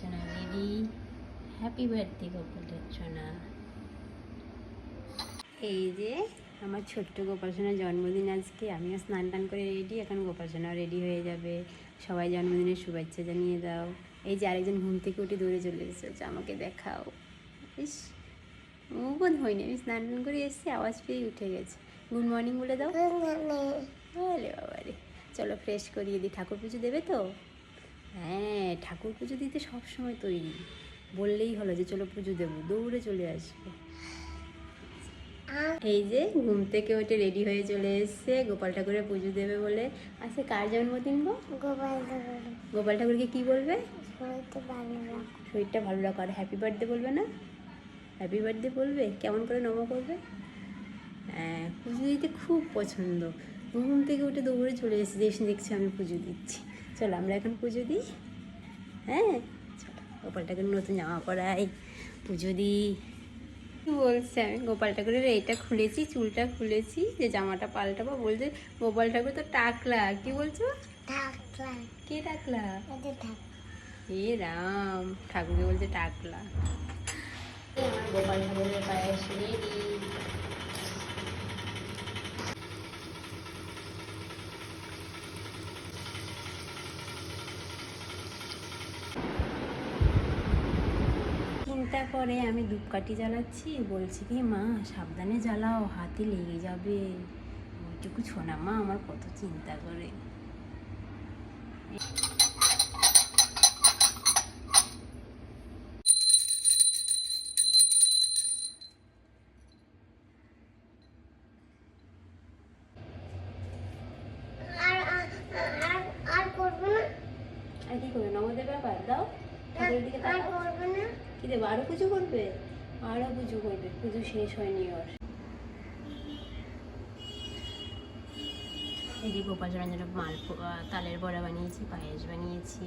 সোনা ready happy birthday Gopal সোনা এই যে আমার ছোট্ট গোপাল সোনার জন্মদিন আজকে আমিও স্নান টান করে রেডি এখন গোপাল সোনা রেডি হয়ে যাবে। সবাই জন্মদিনের শুভেচ্ছা জানিয়ে দাও। এই যে আরেকজন ঘুম থেকে উঠে দৌড়ে চলে এসেছে আমাকে দেখাও। ইস বোধ হয়নি আমি স্নান টান করে এসেছি আওয়াজ পেয়ে উঠে গেছে। গুড মর্নিং বলে দাও। বাবা রে চলো ফ্রেশ করিয়ে দিই। ঠাকুর পুজো দেবে তো? হ্যাঁ ঠাকুর পুজো দিতে সব সময় তৈরি বললেই হলো যে চলো পুজো দেবো দৌড়ে চলে আসবে। এই যে ঘুম থেকে ওইটা রেডি হয়ে চলে এসছে গোপাল ঠাকুরের পুজো দেবে বলে। আচ্ছা কার জন্মদিন গো? গোপাল ঠাকুর। গোপাল ঠাকুরকে কি বলবে? শরীরটা ভালো রাখো। আর হ্যাপি বার্থডে বলবে না? হ্যাপি বার্থডে বলবে? কেমন করে নম করবে? হ্যাঁ পুজো দিতে খুব পছন্দ। ঘুম থেকে উঠে দৌড়ে চলে এসেছি এসে দেখছি আমি পুজো দিচ্ছি। চলো আমরা এখন পুজো দিই। হ্যাঁ? চলো গোপাল ঠাকুর নতুন জামা পরাই পুজো দিই। কি বলছে আমি? গোপাল ঠাকুরের এইটা খুলেছি চুলটা খুলেছি যে জামাটা পাল্টাবো বলছে গোপাল ঠাকুর তো টাকলা কি বলছো? কে টাকলা? এ রাম ঠাকুরকে বলছে টাকলা। গোপাল ঠাকুরের পায়ে রেডি। চিন্তা করে আমি ধূপকাঠি জ্বালাচ্ছি বলছি কি মা সাবধানে জ্বালাও হাতে লেগে যাবে। ওইটুকু ছোনা মা আমার কত চিন্তা করে। আর কি করবে? নগদের ব্যাপার? দাও। ঠাকুরের দিকে কি দেবো? পুজো করবে? আরও পুজো করবে। পুজো শেষ হয়নি ওর। এদিকে গোপাল মাল তালের বড়া বানিয়েছি পায়েস বানিয়েছি।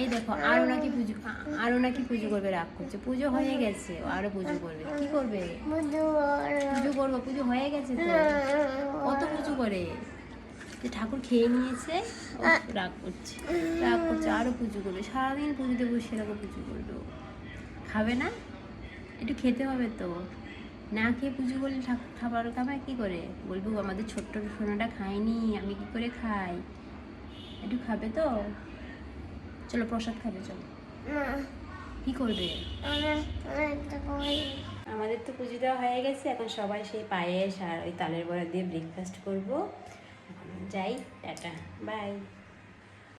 এই দেখো আরও নাকি পুজো আরও নাকি পুজো করবে রাগ করছে। পুজো হয়ে গেছে আরও পুজো করবে। কি করবে? পুজো করব পুজো হয়ে গেছে তো? কত পুজো করে? যে ঠাকুর খেয়ে নিয়েছে। রাগ করছে। রাগ করছে আরও পুজো করবে। সারাদিন পুজোতে বসে এরকম পুজো করবে ও। খাবে না? একটু খেতে হবে তো। না খেয়ে পুজো করলে ঠাকুর খাবার খাবে কি করে? বলব আমাদের ছোট্ট সোনাটা খায়নি আমি কি করে খাই? একটু খাবে তো? চলো প্রসাদ খাবে চলো। কি করবে? আমাদের তো পুজো দেওয়া হয়ে গেছে এখন সবাই সেই পায়েস আর ওই তালের বড়া দিয়ে ব্রেকফাস্ট করব। যাই টাটা। বাই।